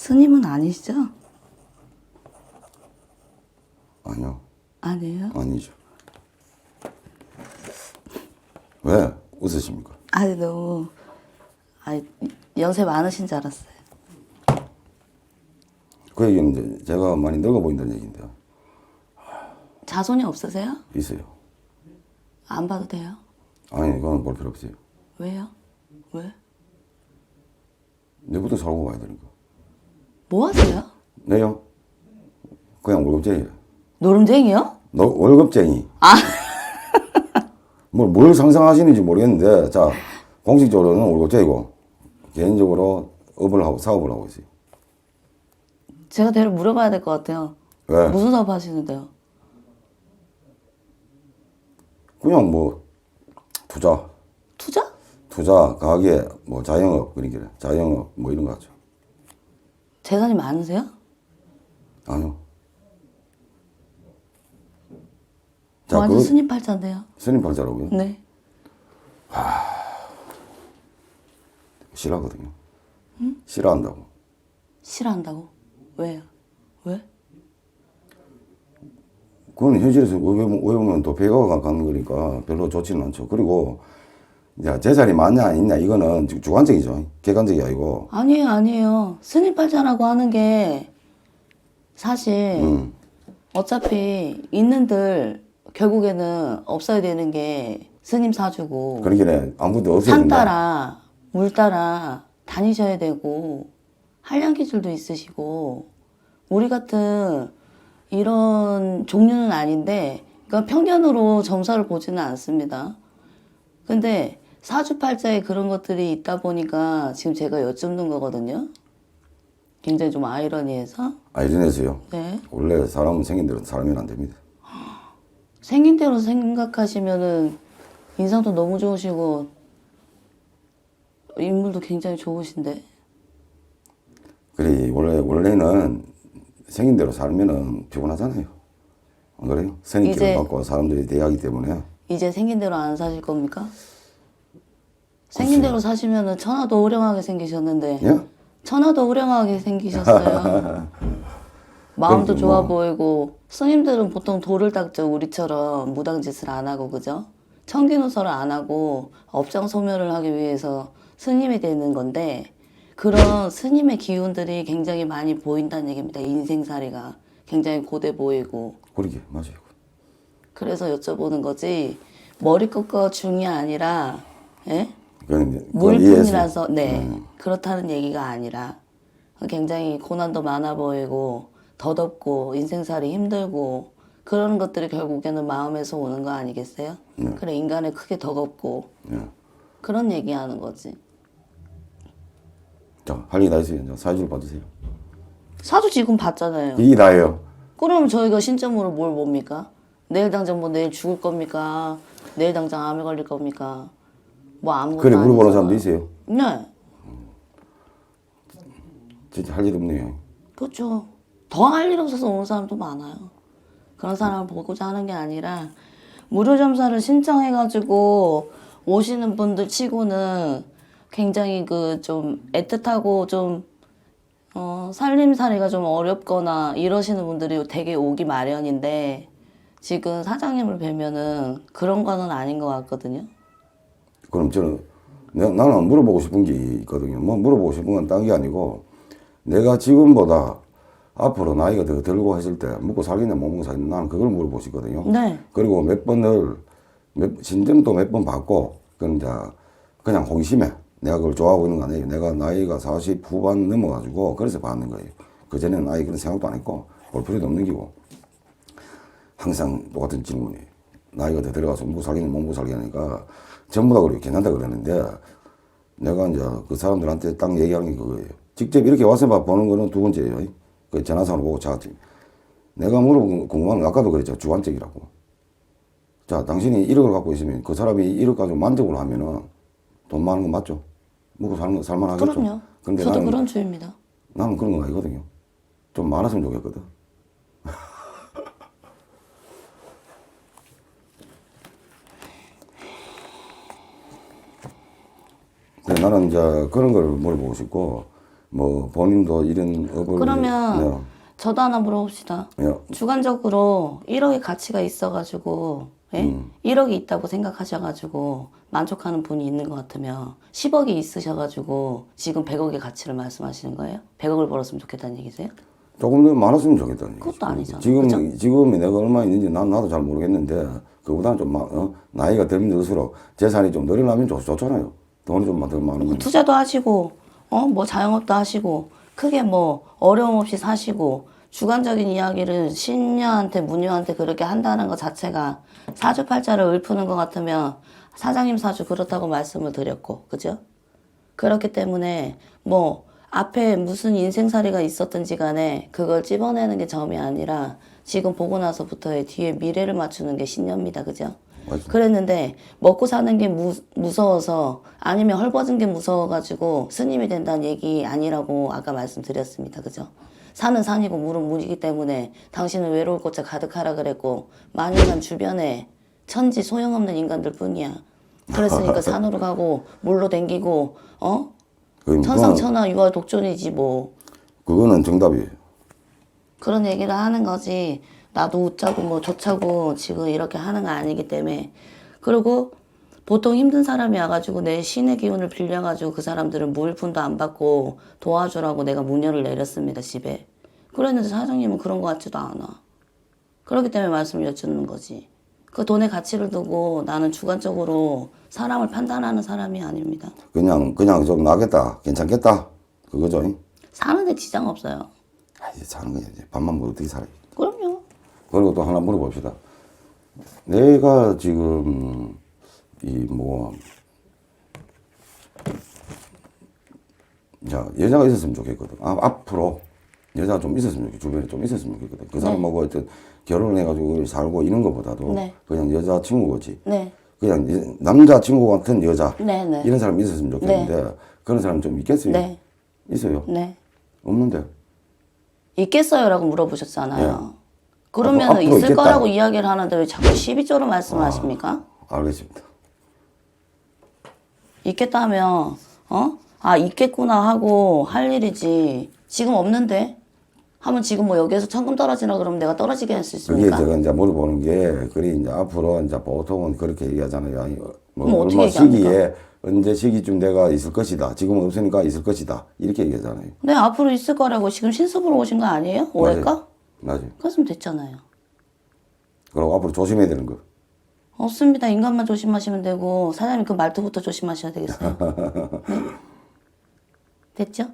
스님은 아니시죠? 아니요. 아니에요? 아니죠. 왜 웃으십니까? 아니 너무 아니 연세 많으신 줄 알았어요. 그 얘기는 이제 제가 많이 늙어 보인다는 얘기인데요. 자손이 없으세요? 있어요. 안 봐도 돼요? 아니, 그건 볼 필요 없어요. 왜요? 왜? 내부터 살고 가야 되니까. 뭐 하세요? 네요? 그냥 월급쟁이에요. 노름쟁이요? 너, 월급쟁이. 아. 뭘, 뭘 상상하시는지 모르겠는데, 자, 공식적으로는 월급쟁이고, 개인적으로 업을 하고 사업을 하고 있어요. 제가 대략 물어봐야 될 것 같아요. 왜? 무슨 사업 하시는데요? 그냥 뭐, 투자, 투자? 투자, 가게, 뭐, 자영업, 그러니까, 자영업, 뭐 이런 거 하죠. 재산이 많으세요? 아니요. 자, 완전 그, 스님 팔자인데요. 스님 팔자라고요? 네. 싫어하거든요. 싫어한다고. 싫어한다고? 왜요? 왜? 그건 현실에서 외우면 또 배가 가는 거니까 별로 좋지는 않죠. 그리고 이제 제 자리 맞냐 안 있냐 이거는 주- 주관적이죠. 객관적이 아니고. 아니에요, 아니에요. 스님 팔자라고 하는 게 사실 음. 어차피 있는들 결국에는 없어야 되는 게 스님 사주고 그러기에 아무것도 없어야 산. 따라 물 따라 다니셔야 되고 한량 기술도 있으시고 우리 같은 이런 종류는 아닌데 그러니까 평균으로 점사를 보지는 않습니다. 근데 사주팔자에 그런 것들이 있다 보니까 지금 제가 여쭙는 거거든요. 굉장히 좀 아이러니해서 아이전에서요. 네. 원래 사람은 생긴 대로 살면 안 됩니다. 생긴 대로 생각하시면은 인상도 너무 좋으시고 인물도 굉장히 좋으신데 그래 원래 원래는 생긴 대로 살면은 피곤하잖아요. 안 그래요? 생긴 이제- 길을 갖고 사람들이 대하기 때문에 이제 생긴 대로 안 사실 겁니까? 생긴 대로 사시면은 천하도 호령하게 생기셨는데 예? 천하도 호령하게 생기셨어요. 마음도 그럼 좋아 뭐. 보이고 스님들은 보통 돌을 닦죠 우리처럼 무당짓을 안 하고 그죠? 청기누설을 안 하고 업장 소멸을 하기 위해서 스님이 되는 건데 그런 스님의 기운들이 굉장히 많이 보인다는 얘기입니다. 인생살이가 굉장히 고대 보이고 그러게 맞아요. 그래서 여쭤보는 거지 머리끝과 중이 아니라 예? 그건 이제 그건 이해했어요. 물품이라서 네 그렇다는 얘기가 아니라 굉장히 고난도 많아 보이고 더덥고 인생살이 힘들고 그런 것들이 결국에는 마음에서 오는 거 아니겠어요? 그래 인간을 크게 더겁고 예. 그런 얘기하는 거지. 자, 할 얘기 다 있어요. 자, 사주를 봐주세요. 사주 지금 봤잖아요. 이게 다예요. 그럼 저희가 신점으로 뭘 봅니까? 내일 당장 뭐 내일 죽을 겁니까? 내일 당장 암에 걸릴 겁니까? 뭐 아무것도 그래 물어보는. 사람도 있어요. 네, 진짜 할 일 없네요. 그렇죠. 더 할 일 없어서 오는 사람도 많아요. 그런 사람을 보고자 하는 게 아니라 무료 점사를 신청해가지고 오시는 분들 치고는 굉장히 그 좀 애틋하고 좀 어, 살림살이가 좀 어렵거나 이러시는 분들이 되게 오기 마련인데 지금 사장님을 뵈면은 그런 거는 아닌 것 같거든요. 그럼 저는 내, 나는 물어보고 싶은 게 있거든요. 뭐 물어보고 싶은 건 딴 게 아니고 내가 지금보다 앞으로 나이가 더 들고 했을 때 먹고 살겠냐 못 먹고 살겠냐 나는 그걸 물어보고 싶거든요. 네. 그리고 몇 번을 몇, 신점도 몇 번 받고 그건 이제 그냥 호기심에 내가 그걸 좋아하고 있는 거 아니에요. 내가 나이가 40 후반 넘어가지고 그래서 받는 거예요. 그전에는 아예 그런 생각도 안 했고 볼 필요도 없는 기고 항상 똑같은 질문이에요. 나이가 더 들어가서 살겠냐 못 먹고 살겠냐니까 전부 다 그래요. 괜찮다 그러는데 내가 이제 그 사람들한테 딱 얘기하는 게 그거예요. 직접 이렇게 와서 봐 보는 거는 두 번째예요. 그 전화상으로 보고 자지. 내가 물어본 궁금한 건 아까도 그랬죠. 주관적이라고. 자, 당신이 1억을 갖고 있으면 그 사람이 1억 가지고 만족을 하면은 돈 많은 거 맞죠? 먹고 사는 거 살만하겠죠? 그럼요. 근데 저도 나는, 그런 주입니다. 나는 그런 건 아니거든요. 좀 많았으면 좋겠거든. 나는 이제 그런 걸 물어보고 싶고, 뭐 본인도 이런 업을 그러면 저도 하나 물어봅시다. 네. 네. 주관적으로 1억의 가치가 있어가지고 예? 음. 1억이 있다고 생각하셔가지고 만족하는 분이 있는 것 같으면 10억이 있으셔가지고 지금 100억의 가치를 말씀하시는 거예요? 100억을 벌었으면 좋겠다는 얘기세요? 조금 더 많았으면 좋겠다는 얘기죠. 그것도 아니잖아. 지금 그죠? 지금이 내가 얼마 있는지 난 나도 잘 모르겠는데 그보다는 좀 마- 어? 나이가 들면 들수록 재산이 좀 늘어나면 좋, 좋잖아요. 돈이 좀더 많으면. 투자도 하시고 어 뭐 자영업도 하시고 크게 뭐 어려움 없이 사시고 주관적인 이야기를 신녀한테 무녀한테 그렇게 한다는 것 자체가 사주팔자를 읊는 것 같으면 사장님 사주 그렇다고 말씀을 드렸고 그죠? 그렇기 때문에 뭐 앞에 무슨 인생살이가 있었든지 간에 그걸 찝어내는 게 점이 아니라 지금 보고 나서부터의 뒤에 미래를 맞추는 게 신녀입니다 그죠? 맞아. 그랬는데 먹고 사는 게 무, 무서워서 아니면 헐벗은 게 무서워가지고 스님이 된다는 얘기 아니라고 아까 말씀드렸습니다. 그죠? 산은 산이고 물은 물이기 때문에 당신은 외로울 곳에 가득하라 그랬고 만약은 주변에 천지 소용없는 인간들 뿐이야. 그랬으니까 산으로 가고 물로 댕기고 어? 그- 천상천하 유아 독존이지 뭐. 그거는 정답이에요. 그런 얘기를 하는 거지. 나도 웃자고 뭐 좋자고 지금 이렇게 하는 거 아니기 때문에. 그리고 보통 힘든 사람이 와가지고 내 신의 기운을 빌려가지고 그 사람들은 무일푼도 안 받고 도와주라고 내가 문열을 내렸습니다, 집에. 그랬는데 사장님은 그런 거 같지도 않아. 그렇기 때문에 말씀을 여쭙는 거지. 그 돈의 가치를 두고 나는 주관적으로 사람을 판단하는 사람이 아닙니다. 그냥 그냥 좀 나겠다, 괜찮겠다. 그거죠. 잉? 사는데 지장 없어요. 아, 이제 사는 거야 이제 밥만 먹어 어떻게 살아? 그럼요. 그리고 또 하나 물어봅시다. 내가 지금 이 뭐 자, 여자가 있었으면 좋겠거든. 아, 앞으로 여자가 좀 있었으면 좋겠, 주변에 좀 있었으면 좋겠거든. 그 사람하고 하여튼 결혼해가지고 살고 이런 것보다도 네. 그냥 여자 친구지. 네. 그냥 이- 남자 친구 같은 여자. 네, 네. 이런 사람이 있었으면 좋겠는데 그런 사람 좀 있겠어요? 네. 있어요? 네. 없는데. 있겠어요라고 물어보셨잖아요. 예. 그러면 앞으로 있을 있겠다. 거라고 이야기를 하는데 왜 자꾸 12조로 말씀하십니까? 알겠습니다. 있겠다 하면 어? 아 있겠구나 하고 할 일이지. 지금 없는데 하면 지금 뭐 여기에서 천금 떨어지라 그러면 내가 떨어지게 할 수 그게 있습니까? 제가 이제 물어보는 게, 그리 이제 앞으로 이제 보통은 그렇게 얘기하잖아요. 아니, 뭐 그럼 어떻게 얼마 얘기합니까? 시기에, 언제 시기쯤 내가 있을 것이다. 지금은 없으니까 있을 것이다. 이렇게 얘기하잖아요. 네 앞으로 있을 거라고 지금 신습으로 오신 거 아니에요? 올해가? 맞아요. 그랬으면 됐잖아요. 그리고 앞으로 조심해야 되는 거. 없습니다. 인간만 조심하시면 되고 사장님 그 말투부터 조심하셔야 되겠어요. 네? 됐죠?